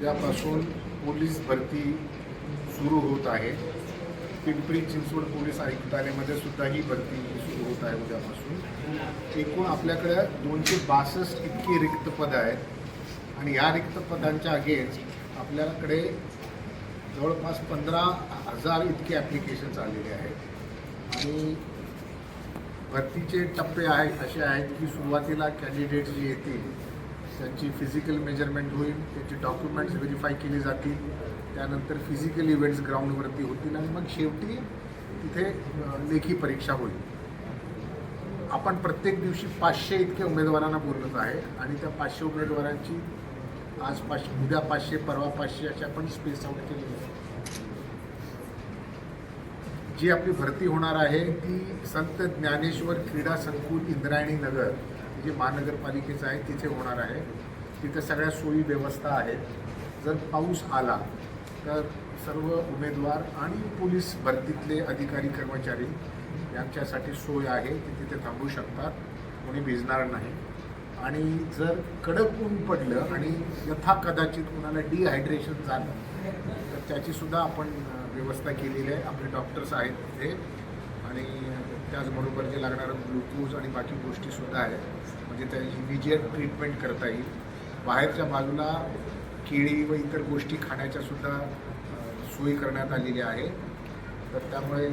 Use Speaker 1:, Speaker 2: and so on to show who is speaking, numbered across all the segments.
Speaker 1: उद्यापासून पोलीस भरती सुरू होत आहे. पिंपरी चिंचवड पोलीस आयुक्तालयामध्ये सुद्धा ही भरती सुरू होत आहे उद्यापासून. एकूण आपल्याकडे दोनशे बासष्ट इतकी रिक्त पदं आहेत. आणि या रिक्त पदांच्या अगेन्स्ट आपल्याकडे जवळपास पंधरा हजार इतके ॲप्लिकेशन्स आलेले आहेत. आणि भरतीचे टप्पे आहेत असे आहेत की सुरुवातीला कॅन्डिडेट्स जे येतील त्यांची फिजिकल मेजरमेंट होईल त्याची डॉक्युमेंट्स व्हेरीफाय केली जातील. त्यानंतर फिजिकल इव्हेंट्स ग्राउंडवरती होतील आणि मग शेवटी तिथे लेखी परीक्षा होईल. आपण प्रत्येक दिवशी पाचशे इतके उमेदवारांना बोलत आहे आणि त्या पाचशे उमेदवारांची आज पाचशे उद्या पाचशे परवा पाचशे अशी आपण स्पेस आउट केलेली आहे. जी आपली भरती होणार आहे ती संत ज्ञानेश्वर क्रीडा संकुल इंद्रायणी नगर. जे महानगरपालिकेचं आहे तिथे होणार आहे. तिथे सगळ्या सोयी व्यवस्था आहेत. जर पाऊस आला तर सर्व उमेदवार आणि पोलीस भरतीतले अधिकारी कर्मचारी यांच्यासाठी सोय आहे. ते तिथे थांबू शकतात. कोणी भिजणार नाही. आणि जर कडक ऊन पडलं आणि यथा कदाचित कुणाला डिहायड्रेशन झालं तर त्याची सुद्धा आपण व्यवस्था केलेली आहे. आपले डॉक्टर्स आहेत तिथे. आणि त्याचबरोबर जे लागणारं ग्लुकोज आणि बाकी गोष्टीसुद्धा आहेत. म्हणजे त्या इमिजिएट ट्रीटमेंट करता येईल. बाहेरच्या बाजूला केळी व इतर गोष्टी खाण्याच्यासुद्धा सोयी करण्यात आलेली आहे. तर त्यामुळे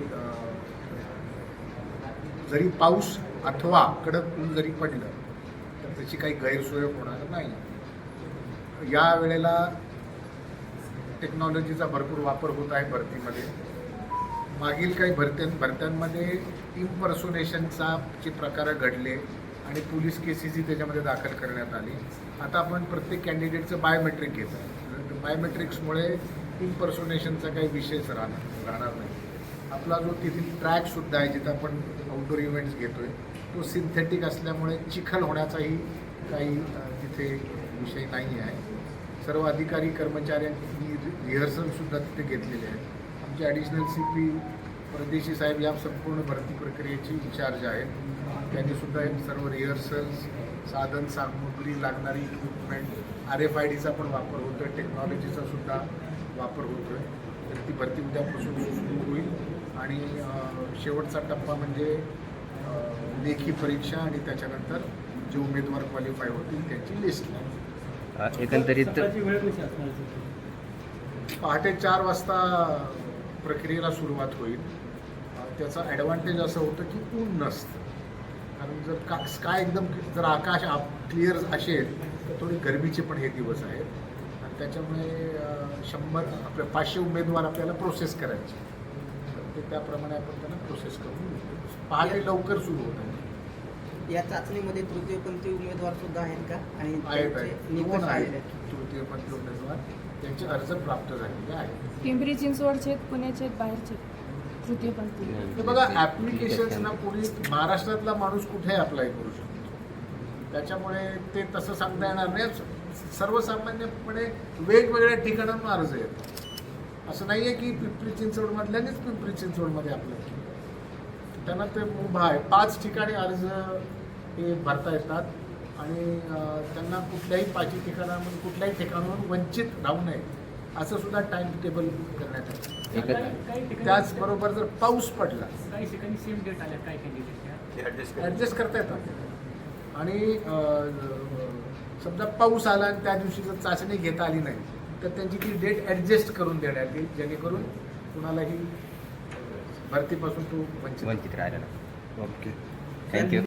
Speaker 1: जरी पाऊस अथवा कडक ऊन जरी पडलं तर त्याची काही गैरसोय होणार नाही. या वेळेला टेक्नॉलॉजीचा भरपूर वापर होत आहे भरतीमध्ये मागील काही भरत्यां भरत्यांमध्ये इम्पर्सोनेशनचा चे प्रकार घडले आणि पोलीस केसेसही त्याच्यामध्ये दाखल करण्यात आली. आता आपण प्रत्येक कॅन्डिडेटचं बायोमेट्रिक घेतो. आहे बायोमेट्रिक्समुळे इम्पर्सोनेशनचा काही विषयच राहणार राहणार नाही. आपला जो तिथील ट्रॅकसुद्धा आहे जिथं आपण आउटडोर इव्हेंट्स आहे तो सिंथेटिक असल्यामुळे चिखल होण्याचाही काही तिथे विषय नाही आहे सर्व अधिकारी कर्मचाऱ्यांनी रिहर्सलसुद्धा तिथे घेतलेले आहेत. आमचे ॲडिशनल सी पी परदेशी साहेब या संपूर्ण भरती प्रक्रियेची इन्चार्ज आहेत. त्यांनी सुद्धा हे सर्व रिहर्सल्स साधन सामुग्री लागणारी इक्विपमेंट आर एफ आय डीचा पण वापर होतो आहे टेक्नॉलॉजीचा सुद्धा वापर होतो आहे तर ती भरती उद्यापासून सुरू होईल. आणि शेवटचा टप्पा म्हणजे लेखी परीक्षा आणि त्याच्यानंतर जे उमेदवार क्वालिफाय होतील त्यांची लिस्ट
Speaker 2: एकंदरीत?
Speaker 1: पहाटे चार वाजता प्रक्रियेला सुरुवात होईल. त्याचा ॲडव्हान्टेज असं होतं की ऊन नसतं. कारण जर का स्काय एकदम जर आकाश आप क्लिअर असेल तर थोडी गरमीचे पण हे दिवस आहेत. आणि त्याच्यामुळे शंभर आपले पाचशे उमेदवार आपल्याला प्रोसेस करायचे. तर ते त्याप्रमाणे आपण त्यांना प्रोसेस करून पहाटे लवकर सुरू होत आहे.
Speaker 3: या चाचणीमध्ये तृतीयपंथी उमेदवार सुद्धा आहेत का? आणि
Speaker 1: आहेत
Speaker 3: त्यांचे
Speaker 1: आहेत
Speaker 3: निकष
Speaker 1: दोन
Speaker 3: आलेले
Speaker 1: आहेत?
Speaker 3: आहेत.
Speaker 1: तृतीयपंथी उमेदवार. त्यांचे अर्ज प्राप्त झालेले आहेत.
Speaker 4: पिंपरी चिंचवडचे आहेत, पुण्याचे आहेत, बाहेरचे आहेत. तृतीयपंथी
Speaker 1: हे बघा ऍप्लिकेशन्स ना कोणी महाराष्ट्रातला माणूस कुठे अप्लाय करू शकतो? त्याच्यामुळे ते तसं सांगता येणार नाही. सर्वसामान्यपणे वेगवेगळ्या ठिकाणांना अर्ज येतात. असं नाही आहे की पिंपरी चिंचवडमधल्यानेच पिंपरी चिंचवडमध्ये अप्लाय केलं. त्यांना ते मुभा आहे. पाच ठिकाणी अर्ज हे भरता येतात आणि त्यांना कुठल्याही पाचही ठिकाणामध्ये कुठल्याही ठिकाणाहून वंचित राहू नये असं सुद्धा टाइम टेबल करण्यात
Speaker 5: ठिकाणी
Speaker 1: त्याचबरोबर जर पाऊस पडला
Speaker 5: काही ठिकाणी सेम डेट आल्या काय
Speaker 1: ॲडजस्ट करता येतात. आणि समजा पाऊस आला आणि त्या दिवशी जर चाचणी घेता आली नाही तर त्यांची ती डेट ॲडजस्ट करून देण्यात येईल जेणेकरून कुणालाही भरतीपासून तो वंचित
Speaker 2: वंचित राहिलेला ओके थँक्यू